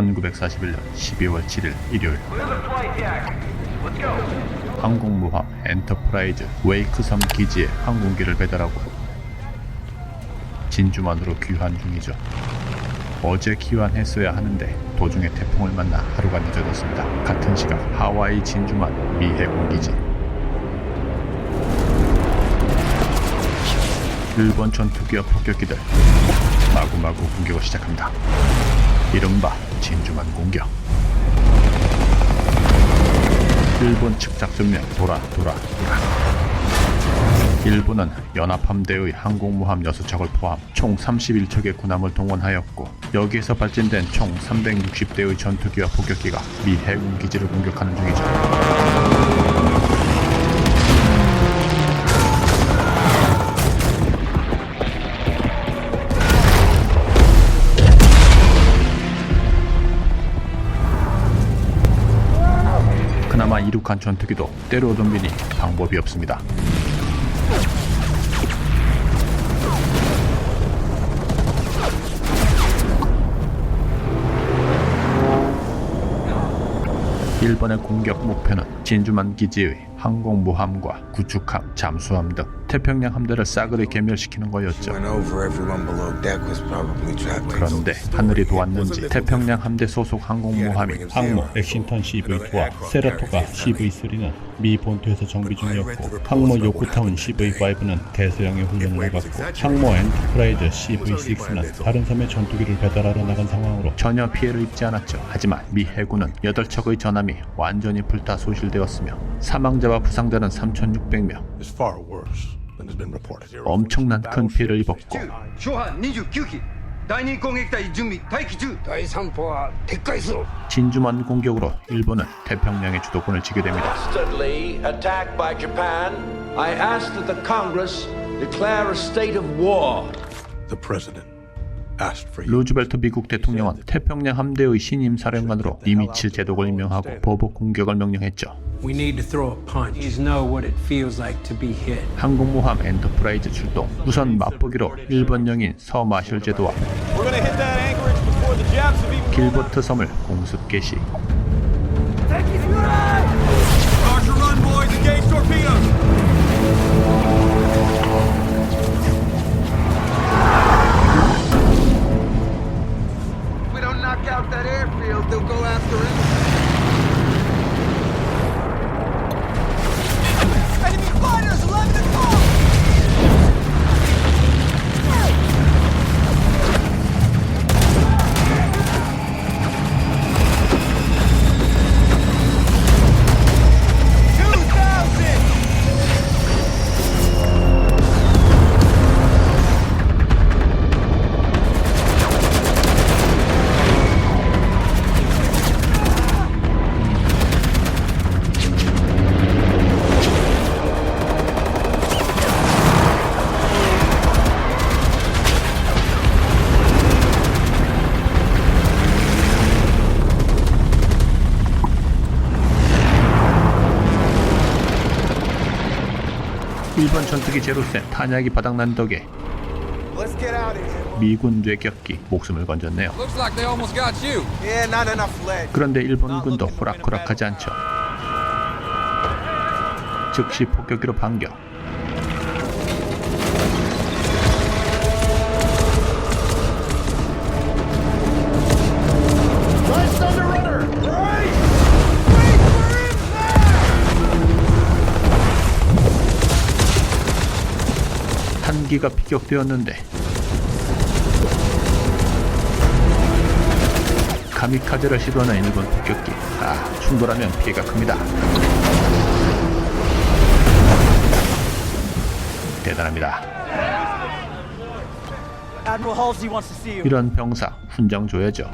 1941년 12월 7일 일요일 항공모함 엔터프라이즈 웨이크섬 기지에 항공기를 배달하고 진주만으로 귀환 중이죠. 어제 귀환했어야 하는데 도중에 태풍을 만나 하루가 늦어졌습니다. 같은 시각 하와이 진주만 미 해군기지 일본 전투기와 폭격기들 마구마구 공격을 시작합니다. 이른바 진주만 공격. 일본 측 작전명 돌아 돌아 돌아. 일본은 연합함대의 항공모함 6척을 포함 총 31척의 군함을 동원하였고 여기에서 발진된 총 360대의 전투기와 폭격기가 미 해군 기지를 공격하는 중이죠. 그나마 이륙한 전투기도 때로 덤비니 방법이 없습니다. 일본의 공격 목표는 진주만 기지의 항공모함과 구축함, 잠수함 등 태평양 함대를 싸그리 괴멸시키는 거였죠. Went over everyone below deck was probably trapped. 그런데 하늘이 도왔는지 태평양 함대 소속 항공모함인 항모 엑싱턴 CV2와 세라토가 CV3는 미 본토에서 정비 중이었고 항모 요코타운 CV5는 대서양의 훈련을 받고 항모 엔터프라이즈 CV6는 다른 섬에 전투기를 배달하러 나간 상황으로 전혀 피해를 입지 않았죠. 하지만 미 해군은 8척의 전함이 완전히 불타 소실되었으며 사망자와 사망자와 부상자는 3,600명. 엄청난 큰 피해를 입었고. 진주만 공격으로 일본은 태평양의 주도권을 지게 됩니다. 루즈벨트 미국 대통령은 태평양 함대의 신임 사령관으로 니미츠 제독을 임명하고 보복 공격을 명령했죠. We need to throw a punch. These know what it feels like to be hit. 항공모함 엔터프라이즈 출동. 우선 맛보기로 일본 영인 서마셜 제도와 길버트 섬을 공습 개시. 일본 전투기 제로 센 탄약이 바닥난 덕에 Let's get out of here. 미군 뇌격기 목숨을 건졌네요. Looks like they almost got you. Yeah, not enough lead. 그런데 일본군도 호락호락하지 않죠. 즉시 폭격기로 반격. 한 기가 피격되었는데 카미카제를 시도하는 일본 폭격기. 아, 충돌하면 피해가 큽니다. 대단합니다. Admiral Halsey wants to see you. 이런 병사 훈장 줘야죠.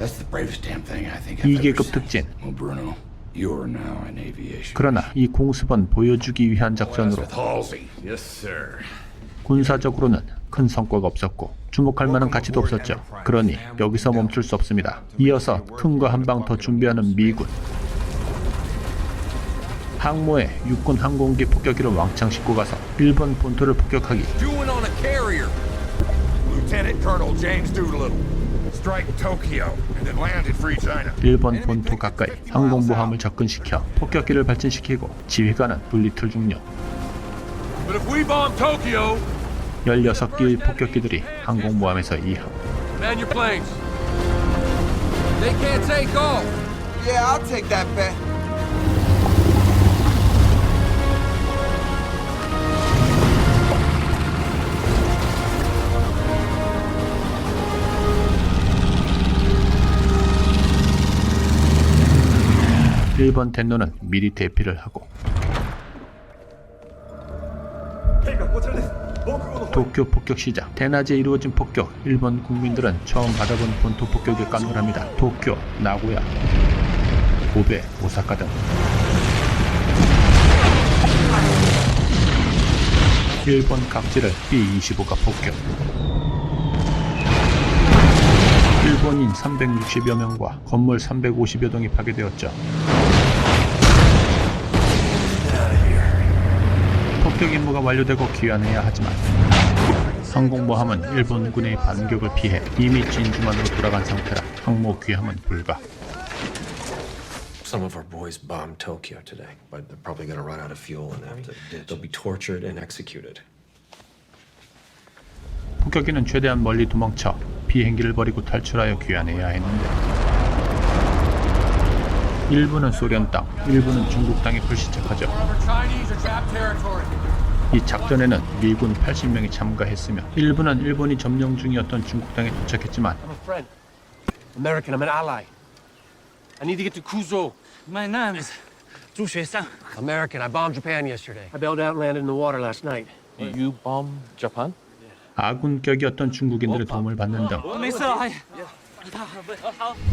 That's the bravest damn thing I think I've ever 이계급 seen. 특진. 그러나 이 공습은 보여주기 위한 작전으로. 군사적으로는 큰 성과가 없었고 주목할 만한 가치도 없었죠. 그러니 여기서 멈출 수 없습니다. 이어서 큰 거 한 방 더 준비하는 미군. 항모에 육군 항공기 폭격기를 왕창 싣고 가서 일본 본토를 폭격하기. 일본 본토 가까이 항공모함을 접근시켜 폭격기를 발진시키고 지휘관은 분리틀 중령 16개의 폭격기들이 항공모함에서 이항 man your planes. They can't take off. Yeah, I'll take that bet. 일본 텐노는 미리 대피를 하고 도쿄 폭격 시작. 대낮에 이루어진 폭격. 일본 국민들은 처음 받아본 본토 폭격에 깜놀합니다. 도쿄, 나고야, 고베, 오사카 등. 일본 각지를 B-25가 폭격. 일본인 360여 명과 건물 350여 동이 파괴되었죠. 폭격 임무가 완료되고 귀환해야 하지만 항공모함은 일본군의 반격을 피해 이미 진주만으로 돌아간 상태라 항모 귀함은 불가. Some of our boys bombed Tokyo today, but they're probably going to run out of fuel and have to. They'll be tortured and executed. 폭격기는 최대한 멀리 도망쳐 비행기를 버리고 탈출하여 귀환해야 했는데 일부는 소련 땅, 일부는 중국 땅에 불시착하죠. 이 작전에는 미군 80명이 참가했으며 일부는 일본이 점령 중이었던 중국 땅에 도착했지만 I'm a friend. American. I'm an ally. I need to get to Kuzo. My name is Zhu Xuesang. American. I bombed Japan yesterday. I bailed out and landed in the water last night. You bomb Japan? 아군격이었던 중국인들의 도움을 받는 등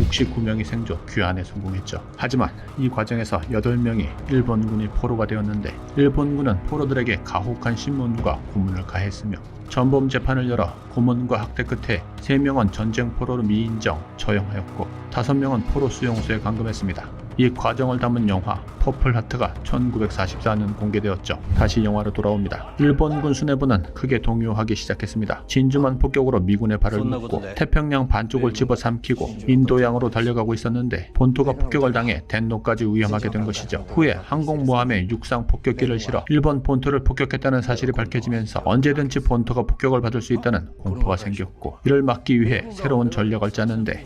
69명이 생존 귀환에 성공했죠. 하지만 이 과정에서 8명이 일본군의 포로가 되었는데 일본군은 포로들에게 가혹한 신문과 고문을 가했으며 전범 재판을 열어 고문과 학대 끝에 3명은 전쟁 포로로 미인정 처형하였고 5명은 포로 수용소에 감금했습니다. 이 과정을 담은 영화 퍼플 하트가 1944년 공개되었죠. 다시 영화로 돌아옵니다. 일본군 수뇌부는 크게 동요하기 시작했습니다. 진주만 폭격으로 미군의 발을 묶고 태평양 반쪽을 집어삼키고 인도양으로 달려가고 있었는데 본토가 폭격을 당해 덴노까지 위험하게 된 것이죠. 후에 항공모함에 육상 폭격기를 실어 일본 본토를 폭격했다는 사실이 밝혀지면서 언제든지 본토가 폭격을 받을 수 있다는 공포가 생겼고 이를 막기 위해 새로운 전략을 짜는데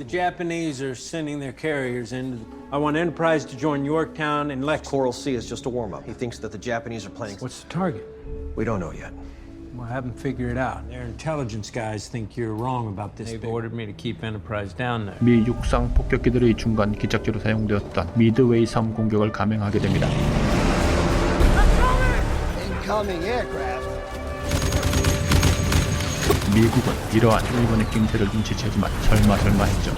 I Lex. Coral Sea is just a warm up. He thinks that the Japanese are planning. What's the target? We don't know yet. Well, have them figure it out. Their intelligence guys think you're wrong about this. They've ordered me to keep Enterprise down there. 미 육상 폭격기들의 중간 기착지로 사용되었던 미드웨이 섬 공격을 감행하게 됩니다. 미국은 이러한 일본의 낌새를 눈치채지만 절마절마했죠.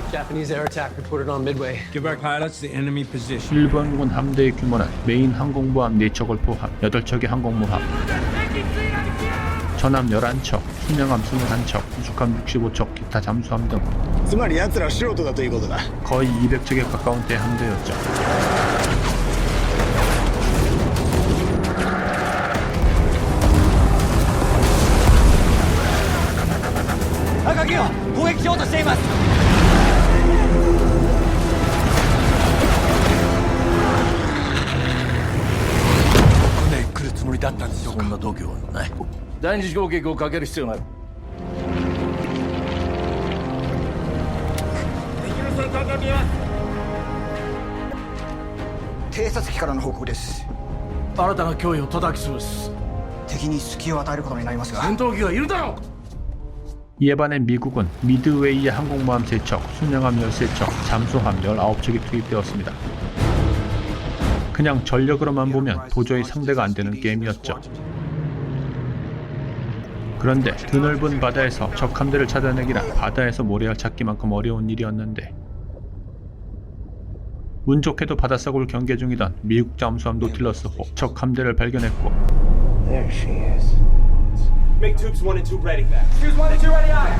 일본군 함대의 규모는 메인 항공모함 4척을 포함 8척의 항공모함 전함 11척, 순양함 21척, 우숙함 65척, 기타 잠수함 등 거의 200척에 가까운 대함대였죠. 撃しようとしています。そんな度胸はない。第二次攻撃をかける必要がある偵察機からの報告です。新たな脅威を叩き潰す。敵に隙を与えることになりますが。戦闘機がいるだろう 이에 반해 미국은 미드웨이의 항공모함 3척, 순양함 13척, 잠수함 19척이 투입되었습니다. 그냥 전력으로만 보면 도저히 상대가 안 되는 게임이었죠. 그런데 드넓은 바다에서 적 함대를 찾아내기란 바다에서 모래알 찾기만큼 어려운 일이었는데 운 좋게도 바닷속을 경계 중이던 미국 잠수함 노틸러스 호 적 함대를 발견했고 There she is. Make tubes one and two ready. Tubes one and two ready. Aye.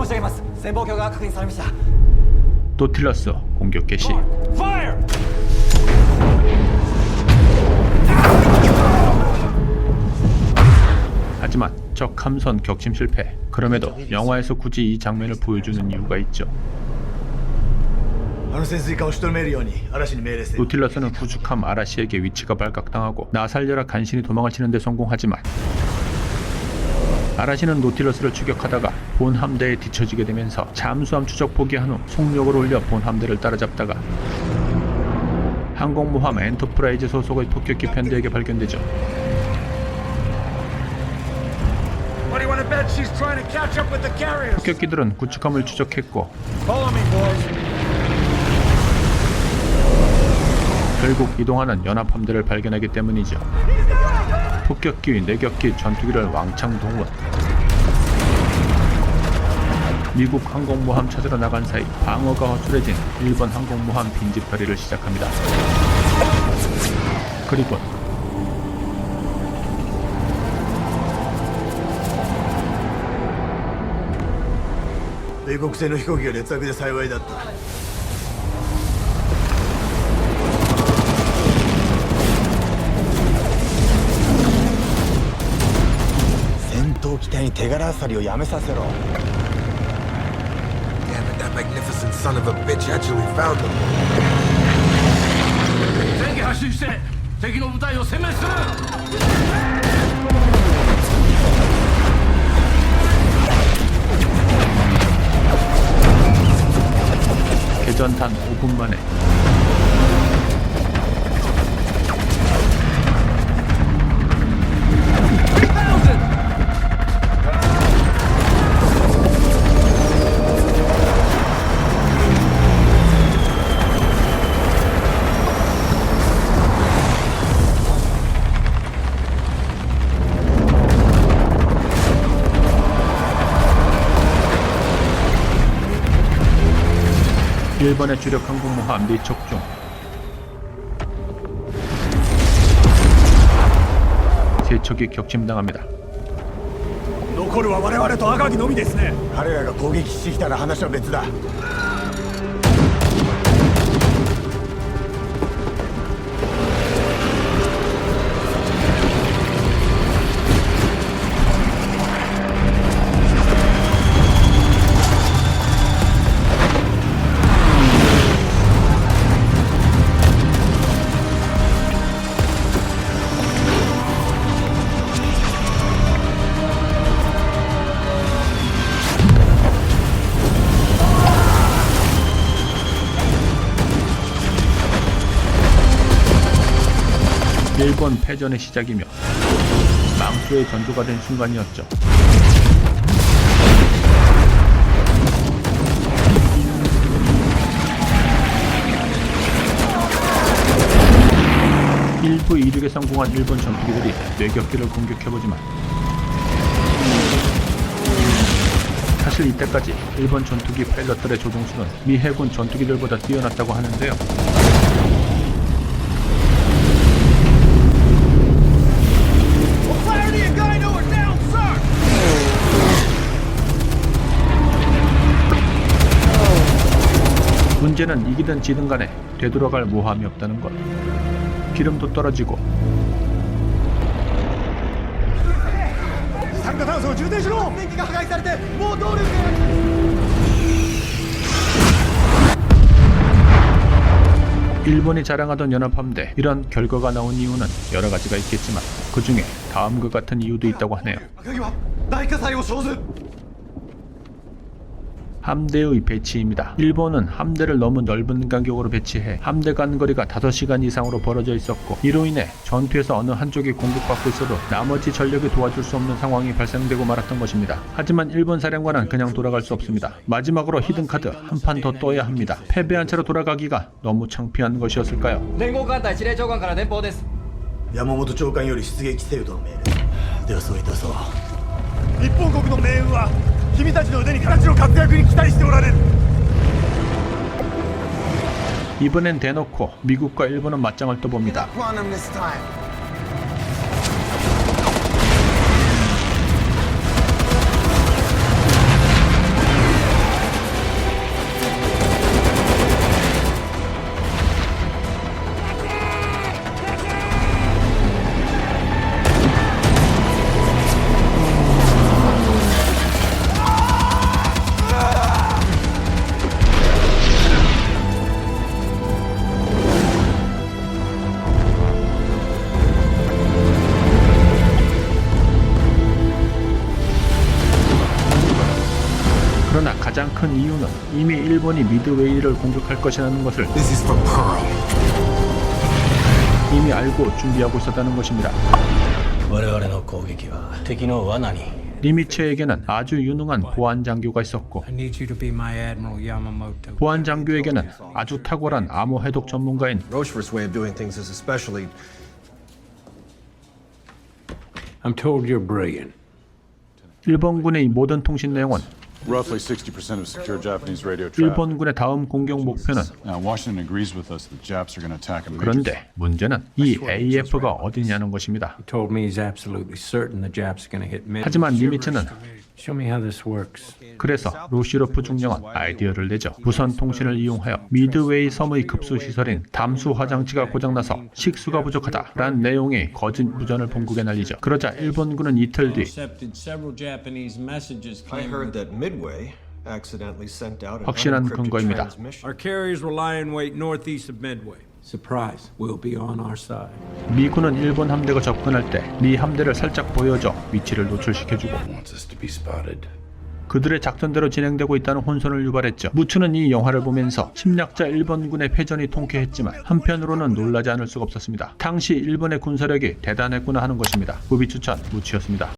申し上げます。潜望鏡が確認されました。 노틸러스 공격 개시 Fire! 하지만 적 함선 격침 실패. 그럼에도 영화에서 굳이 이 장면을 보여주는 이유가 있죠. 노틸러스는 부족함 아라시에게 위치가 발각당하고 나 살려라 간신히 도망을 치는데 성공하지만 아라시는 노틸러스를 추격하다가 본 함대에 뒤처지게 되면서 잠수함 추적 포기한 후 속력을 올려 본 함대를 따라잡다가 항공모함 엔터프라이즈 소속의 폭격기 편대에게 발견되죠. 폭격기들은 구축함을 추적했고 Follow me, boys. 결국 이동하는 연합함대를 발견하기 때문이죠. 폭격기, 내격기, 전투기를 왕창 동원. 미국 항공모함 찾으러 나간 사이 방어가 허술해진 일본 항공모함 빈집털이를 시작합니다. 그리고 米国製の飛行機が劣悪で幸いだった 戦闘機体に手柄あさりをやめさせろ Damn it, that magnificent son of a bitch actually found them. 全機発進して敵の部隊を殲滅する 개전 단 5분 만에 일본의 주력 항공모함 내척 중 세척이 격침당합니다. 残るは我々と赤城のみですね彼らが攻撃してきたら話は別だ 일본 패전의 시작이며 망수의 전조가 된 순간이었죠. 일부 이륙에 성공한 일본 전투기들이 뇌격기를 공격해보지만 사실 이때까지 일본 전투기 파일럿들의 조종수는 미 해군 전투기들보다 뛰어났다고 하는데요. 이제는 이기든 지든 간에 되돌아갈 모함이 없다는 것. 기름도 떨어지고. 상가탄소 주대시로! 기가 하가이살 때 모두 일본이 자랑하던 연합함대 이런 결과가 나온 이유는 여러 가지가 있겠지만 그 중에 다음과 같은 이유도 있다고 하네요. 함대의 배치입니다. 일본은 함대를 너무 넓은 간격으로 배치해 함대 간 거리가 5시간 이상으로 벌어져 있었고 이로 인해 전투에서 어느 한쪽이 공격받고 있어도 나머지 전력이 도와줄 수 없는 상황이 발생되고 말았던 것입니다. 하지만 일본 사령관은 그냥 돌아갈 수 없습니다. 마지막으로 히든카드 한 판 더 떠야 합니다. 패배한 채로 돌아가기가 너무 창피한 것이었을까요? 連合艦隊司令長官から電報です山本長官より出撃せよとの命令ではそういたそう日本国の命運は 君たちの腕に形の活躍に期待しておられる 이번엔 대놓고 미국과 일본은 맞짱을 떠봅니다. 가장 큰 이유는 이미 일본이 미드웨이를 공격할 것이라는 것을 이미 알고 준비하고 있었다는 것입니다. 리미체에게는 아주 유능한 보안 장교가 있었고 보안 장교에게는 아주 탁월한 암호 해독 전문가인 일본군의 모든 통신 내용은 Roughly 60% of secure Japanese radio traffic. 일본군의 다음 공격 목표는 Now, Washington agrees with us that the Japs are going to attack a major 그런데 문제는 이 AF가 어디냐는 것입니다. He told me he's absolutely certain the Japs are going to hit mid. 하지만 리미츠는 Show me how this works. 그래서 루시로프 중령은 아이디어를 내죠. 무선 통신을 이용하여 미드웨이 섬의 급수 시설인 담수 화장치가 고장나서 식수가 부족하다라는 내용의 거짓 무전을 본국에 날리죠. 그러자 일본군은 이틀 뒤 Intercepted several Japanese messages I claiming heard that Midway accidentally sent out an 확실한 근거입니다. 미군은 일본 함대가 접근할 때 미 함대를 살짝 보여줘 위치를 노출시켜주고 그들의 작전대로 진행되고 있다는 혼선을 유발했죠. 무추는 이 영화를 보면서 침략자 일본군의 패전이 통쾌했지만 한편으로는 놀라지 않을 수가 없었습니다. 당시 일본의 군사력이 대단했구나 하는 것입니다. 무비 추천 무치였습니다.